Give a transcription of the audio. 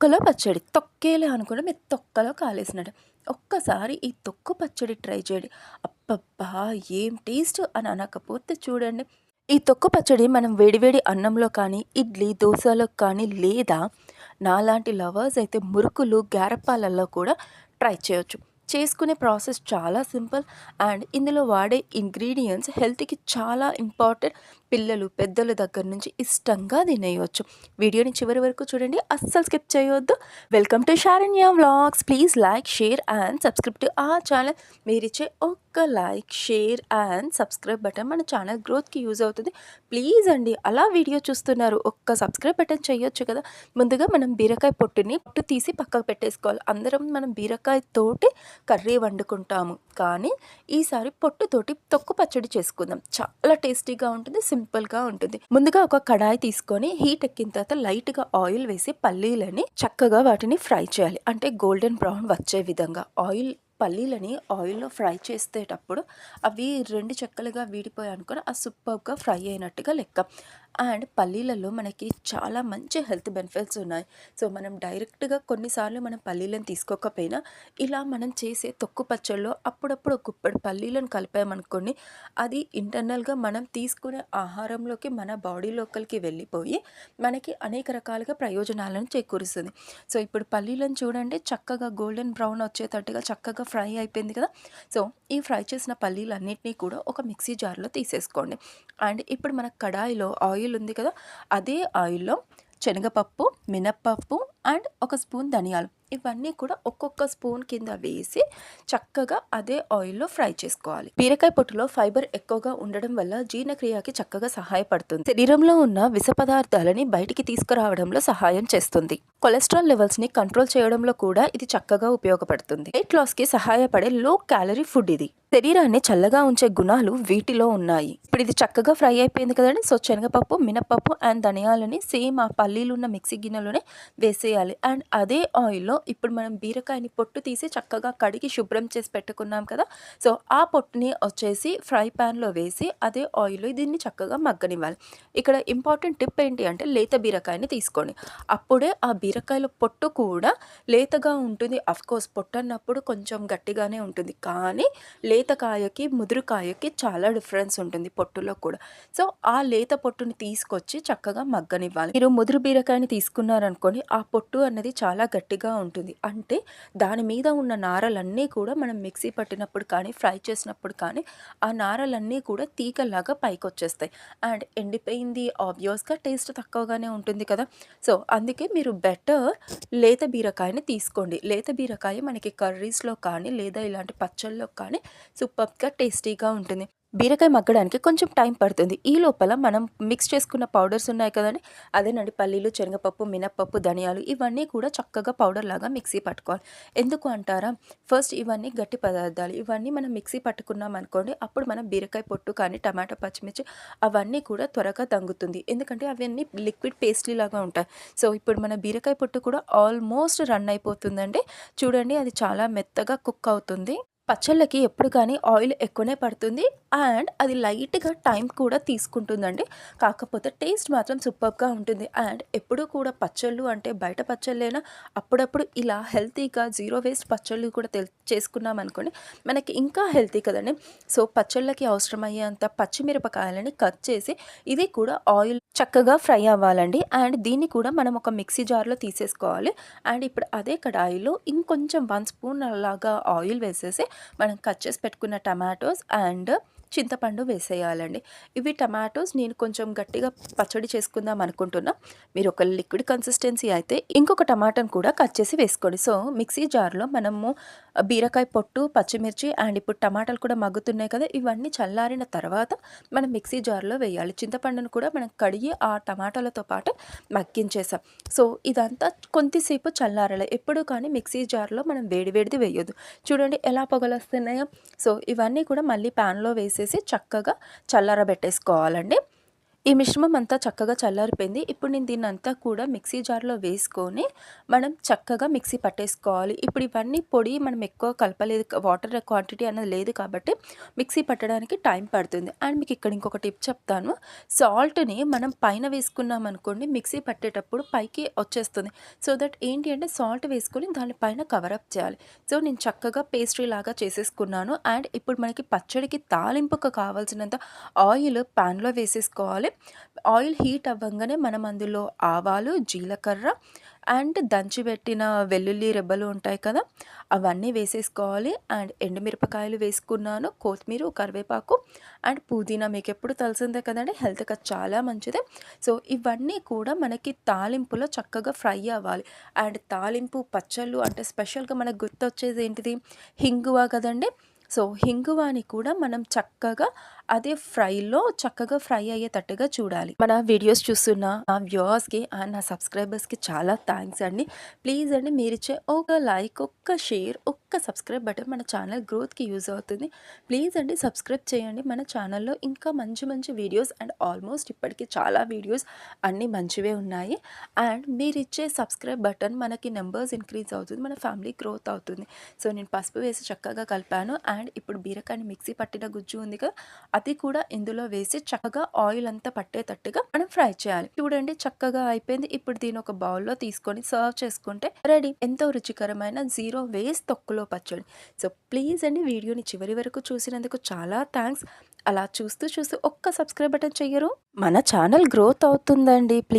తొక్కలో పచ్చడి తొక్కేలే అనుకుంటే మీరు తొక్కలో కాలేసినట్టు. ఒక్కసారి ఈ తొక్కు పచ్చడి ట్రై చేయండి. అబ్బబ్బా ఏం టేస్ట్ అని అనకపోతే చూడండి. ఈ తొక్కు పచ్చడి మనం వేడివేడి అన్నంలో కానీ ఇడ్లీ దోశలో కానీ లేదా నాలాంటి లవర్స్ అయితే మురుకులు గారప్పాలల్లో కూడా ట్రై చేయొచ్చు. చేసుకునే ప్రాసెస్ చాలా సింపుల్ అండ్ ఇందులో వాడే ఇంగ్రీడియంట్స్ హెల్త్కి చాలా ఇంపార్టెంట్. పిల్లలు పెద్దల దగ్గర నుంచి ఇష్టంగా తినేయవచ్చు వీడియోని చివరి వరకు చూడండి. అస్సలు స్కిప్ చేయవద్దు welcome to Sharanya vlogs. Please like share and subscribe to ఆ ఛానల్. మీరు ఓకే ఒక్క like share and subscribe button మన ఛానల్ గ్రోత్కి యూజ్ అవుతుంది. ప్లీజ్ అండి అలా వీడియో చూస్తున్నారు ఒక్క సబ్స్క్రైబ్ బటన్ చేయొచ్చు కదా. ముందుగా మనం బీరకాయ పొట్టుని పొట్టు తీసి పక్కకు పెట్టేసుకోవాలి. అందరం మనం బీరకాయతోటి కర్రీ వండుకుంటాము. కానీ ఈసారి పొట్టుతోటి తొక్కు పచ్చడి చేసుకుందాం. చాలా టేస్టీగా ఉంటుంది సింపుల్గా ఉంటుంది. ముందుగా ఒక కడాయి తీసుకొని హీట్ ఎక్కిన తర్వాత లైట్గా ఆయిల్ వేసి పల్లీలని చక్కగా వాటిని ఫ్రై చేయాలి. అంటే గోల్డెన్ బ్రౌన్ వచ్చే విధంగా. ఆయిల్ పల్లీలని ఆయిల్లో ఫ్రై చేసేటప్పుడు అవి రెండు చెక్కలుగా వీడిపోయాయి అనుకుని ఆ సూపర్గా ఫ్రై అయినట్టుగా లెక్క. అండ్ పల్లీలలో మనకి చాలా మంచి హెల్త్ బెనిఫిట్స్ ఉన్నాయి. సో మనం డైరెక్ట్గా కొన్నిసార్లు మనం పల్లీలను తీసుకోకపోయినా ఇలా మనం చేసే తొక్కు పచ్చల్లో అప్పుడప్పుడు గుప్పడి పల్లీలను కలిపామనుకోండి అది ఇంటర్నల్గా మనం తీసుకునే ఆహారంలోకి మన బాడీ లోకల్కి వెళ్ళిపోయి మనకి అనేక రకాలుగా ప్రయోజనాలను చేకూరుస్తుంది. సో ఇప్పుడు పల్లీలను చూడండి చక్కగా గోల్డెన్ బ్రౌన్ వచ్చేటట్టుగా చక్కగా ఫ్రై అయిపోయింది కదా! సో ఈ ఫ్రై చేసిన పల్లీలన్నింటినీ కూడా ఒక మిక్సీ జార్లో తీసేసుకోండి. అండ్ ఇప్పుడు మన కడాయిలో ఆయిల్ ఉంది కదా అదే ఆయిల్లో శనగపప్పు మినప్పప్పు అండ్ ఒక స్పూన్ ధనియాలు. ఇవన్నీ కూడా ఒక్కొక్క స్పూన్ కింద వేసి చక్కగా అదే ఆయిల్లో ఫ్రై చేసుకోవాలి. బీరకాయ పొట్టులో ఫైబర్ ఎక్కువగా ఉండడం వల్ల జీర్ణక్రియకి చక్కగా సహాయపడుతుంది. శరీరంలో ఉన్న విష పదార్థాలని బయటికి తీసుకురావడంలో సహాయం చేస్తుంది. కొలెస్ట్రాల్ లెవెల్స్ని కంట్రోల్ చేయడంలో కూడా ఇది చక్కగా ఉపయోగపడుతుంది. వెయిట్ లాస్కి సహాయపడే లో క్యాలరీ ఫుడ్ ఇది. శరీరాన్ని చల్లగా ఉంచే గుణాలు వీటిలో ఉన్నాయి. ఇప్పుడు ఇది చక్కగా ఫ్రై అయిపోయింది కదండి. సో శనగపప్పు మినపప్పు అండ్ ధనియాలని సేమ్ ఆ పల్లీలున్న మిక్సీ గిన్నెలోనే వేసేయాలి. అండ్ అదే ఆయిల్లో ఇప్పుడు మనం బీరకాయని పొట్టు తీసి చక్కగా కడిగి శుభ్రం చేసి పెట్టుకున్నాం కదా. సో ఆ పొట్టుని వచ్చేసి ఫ్రై ప్యాన్లో వేసి అదే ఆయిల్ దీన్ని చక్కగా మగ్గనివ్వాలి. ఇక్కడ ఇంపార్టెంట్ టిప్ ఏంటి అంటే లేత బీరకాయని తీసుకోండి. అప్పుడే ఆ బీరకాయల పొట్టు కూడా లేతగా ఉంటుంది. అఫ్కోర్స్ పొట్టు అన్నప్పుడు కొంచెం గట్టిగానే ఉంటుంది. కానీ లేత కాయకి ముదురుకాయకి చాలా డిఫరెన్స్ ఉంటుంది పొట్టులో కూడా. సో ఆ లేత పొట్టుని తీసుకొచ్చి చక్కగా మగ్గనివ్వాలి. మీరు ముదురు బీరకాయని తీసుకున్నారనుకోండి ఆ పొట్టు అన్నది చాలా గట్టిగా ఉంటుంది ఉంటుంది. అంటే దాని మీద ఉన్న నారలన్నీ కూడా మనం మిక్సీ పట్టినప్పుడు కానీ ఫ్రై చేసినప్పుడు కానీ ఆ నారలన్నీ కూడా తీగలాగా పైకి వచ్చేస్తాయి అండ్ ఎండిపోయింది ఆబ్వియస్గా టేస్ట్ తక్కువగానే ఉంటుంది కదా. సో అందుకే మీరు బెటర్ లేత బీరకాయని తీసుకోండి. లేత బీరకాయ మనకి కర్రీస్లో కానీ లేదా ఇలాంటి పచ్చళ్ళలో కానీ సూపర్గా టేస్టీగా ఉంటుంది. బీరకాయ మగ్గడానికి కొంచెం టైం పడుతుంది. ఈ లోపల మనం మిక్స్ చేసుకున్న పౌడర్స్ ఉన్నాయి కదండి అదేనండి పల్లీలు శనగపప్పు మినప్పప్పు ధనియాలు ఇవన్నీ కూడా చక్కగా పౌడర్ లాగా మిక్సీ పట్టుకోవాలి. ఎందుకు అంటారా? ఫస్ట్ ఇవన్నీ గట్టి పదార్థాలు ఇవన్నీ మనం మిక్సీ పట్టుకున్నాం అనుకోండి అప్పుడు మనం బీరకాయ పొట్టు కానీ టమాటా పచ్చిమిర్చి అవన్నీ కూడా త్వరగా తంగుతుంది ఎందుకంటే అవన్నీ లిక్విడ్ పేస్ట్లీ లాగా ఉంటాయి. సో ఇప్పుడు మన బీరకాయ పొట్టు కూడా ఆల్మోస్ట్ రన్ అయిపోతుందండి. చూడండి అది చాలా మెత్తగా కుక్ అవుతుంది. పచ్చళ్ళకి ఎప్పుడు కానీ ఆయిల్ ఎక్కువనే పడుతుంది. అండ్ అది లైట్గా టైం కూడా తీసుకుంటుందండి. కాకపోతే టేస్ట్ మాత్రం సూపర్గా ఉంటుంది. అండ్ ఎప్పుడు కూడా పచ్చళ్ళు అంటే బయట పచ్చళ్ళైనా అప్పుడప్పుడు ఇలా హెల్తీగా జీరో వేస్ట్ పచ్చళ్ళు కూడా తెల్ చేసుకున్నాం అనుకోండి మనకి ఇంకా హెల్తీ కదండి. సో పచ్చళ్ళకి అవసరమయ్యేంత పచ్చిమిరపకాయలని కట్ చేసి ఇది కూడా ఆయిల్ చక్కగా ఫ్రై అవ్వాలండి. అండ్ దీన్ని కూడా మనం ఒక మిక్సీ జార్లో తీసేసుకోవాలి. అండ్ ఇప్పుడు అదే కడాయిలో ఇంకొంచెం వన్ స్పూన్ అలాగా ఆయిల్ వేసేసి మనం కట్ చేసి పెట్టుకున్న టమాటోస్ అండ్ చింతపండు వేసేయాలండి. ఇవి టమాటోస్ నేను కొంచెం గట్టిగా పచ్చడి చేసుకుందాం అనుకుంటున్నా. మీరు ఒక లిక్విడ్ కన్సిస్టెన్సీ అయితే ఇంకొక టమాటాను కూడా కట్ చేసి వేసుకోండి. సో మిక్సీ జార్లో మనము బీరకాయ పొట్టు పచ్చిమిర్చి అండ్ ఇప్పుడు టమాటాలు కూడా మగ్గుతున్నాయి కదా ఇవన్నీ చల్లారిన తర్వాత మనం మిక్సీ జార్లో వేయాలి. చింతపండును కూడా మనం కడిగి ఆ టమాటాలతో పాటు మగ్గించేసాం. సో ఇదంతా కొంతసేపు చల్లారాలి. ఎప్పుడు కానీ మిక్సీ జార్లో మనం వేడివేడిది వేయొద్దు. చూడండి ఎలా పొగలొస్తున్నాయో సో ఇవన్నీ కూడా మళ్ళీ ప్యాన్లో వేసేసి చక్కగా చల్లారబెట్టేసుకోవాలండి. ఈ మిశ్రమం అంతా చక్కగా చల్లారిపోయింది. ఇప్పుడు నేను దీన్ని అంతా కూడా మిక్సీ జార్లో వేసుకొని మనం చక్కగా మిక్సీ పట్టేసుకోవాలి. ఇప్పుడు ఇవన్నీ పొడి మనం ఎక్కువ కలపలేదు. వాటర్ క్వాంటిటీ అనేది లేదు కాబట్టి మిక్సీ పట్టడానికి టైం పడుతుంది. అండ్ మీకు ఇక్కడ ఇంకొక టిప్ చెప్తాను. సాల్ట్ని మనం పైన వేసుకున్నాం అనుకోండి మిక్సీ పట్టేటప్పుడు పైకి వచ్చేస్తుంది. సో దట్ ఏంటి అంటే సాల్ట్ వేసుకొని దానిపైన కవరప్ చేయాలి. సో నేను చక్కగా పేస్ట్రీ లాగా చేసేసుకున్నాను. అండ్ ఇప్పుడు మనకి పచ్చడికి తాలింపుకు కావాల్సినంత ఆయిల్ ప్యాన్లో వేసేసుకోవాలి. ఆయిల్ హీట్ అవ్వగానే మనం అందులో ఆవాలు జీలకర్ర అండ్ దంచిపెట్టిన వెల్లుల్లి రెబ్బలు ఉంటాయి కదా అవన్నీ వేసేసుకోవాలి. అండ్ ఎండుమిరపకాయలు వేసుకున్నాను కొత్తిమీర కరివేపాకు అండ్ పుదీనా. మీకు ఎప్పుడు తెలిసిందే కదండి హెల్త్కి చాలా మంచిది. సో ఇవన్నీ కూడా మనకి తాలింపులో చక్కగా ఫ్రై అవ్వాలి. అండ్ తాలింపు పచ్చళ్ళు అంటే స్పెషల్గా మనకు గుర్తొచ్చేది ఏంటిది? హింగువా కదండి. సో హింగువాని కూడా మనం చక్కగా అదే ఫ్రైలో చక్కగా ఫ్రై అయ్యేటట్టుగా చూడాలి. మన వీడియోస్ చూస్తున్న నా వ్యూవర్స్కి అండ్ నా సబ్స్క్రైబర్స్కి చాలా థ్యాంక్స్ అండి. ప్లీజ్ అండి మీరిచ్చే ఒక లైక్ ఒక్క షేర్ ఒక్క సబ్స్క్రైబ్ బటన్ మన ఛానల్ గ్రోత్కి యూజ్ అవుతుంది. ప్లీజ్ అండి సబ్స్క్రైబ్ చేయండి. మన ఛానల్లో ఇంకా మంచి మంచి వీడియోస్ అండ్ ఆల్మోస్ట్ ఇప్పటికీ చాలా వీడియోస్ అన్నీ మంచివే ఉన్నాయి. అండ్ మీరిచ్చే సబ్స్క్రైబ్ బటన్ మనకి నెంబర్స్ ఇంక్రీజ్ అవుతుంది. మన ఫ్యామిలీ గ్రోత్ అవుతుంది. సో నేను పసుపు వేసి చక్కగా కలిపాను. అండ్ ఇప్పుడు బీరకాయని మిక్సీ పట్టిన గుజ్జు ఉంది కదా అది కూడా ఇందులో వేసి చక్కగా ఆయిల్ అంతా పట్టేటట్టుగా మనం ఫ్రై చేయాలి. చూడండి చక్కగా అయిపోయింది. ఇప్పుడు దీని ఒక బౌల్లో తీసుకొని సర్వ్ చేసుకుంటే రెడీ ఎంతో రుచికరమైన జీరో వేస్ట్ తొక్కులో పచ్చడి. సో ప్లీజ్ అండి వీడియోని చివరి వరకు చూసినందుకు చాలా థ్యాంక్స్ అలా చూస్తూ చూస్తూ ఒక్క సబ్స్క్రైబ్ బటన్ చెయ్యరు. మన ఛానల్ గ్రోత్ అవుతుందండి. ప్లీజ్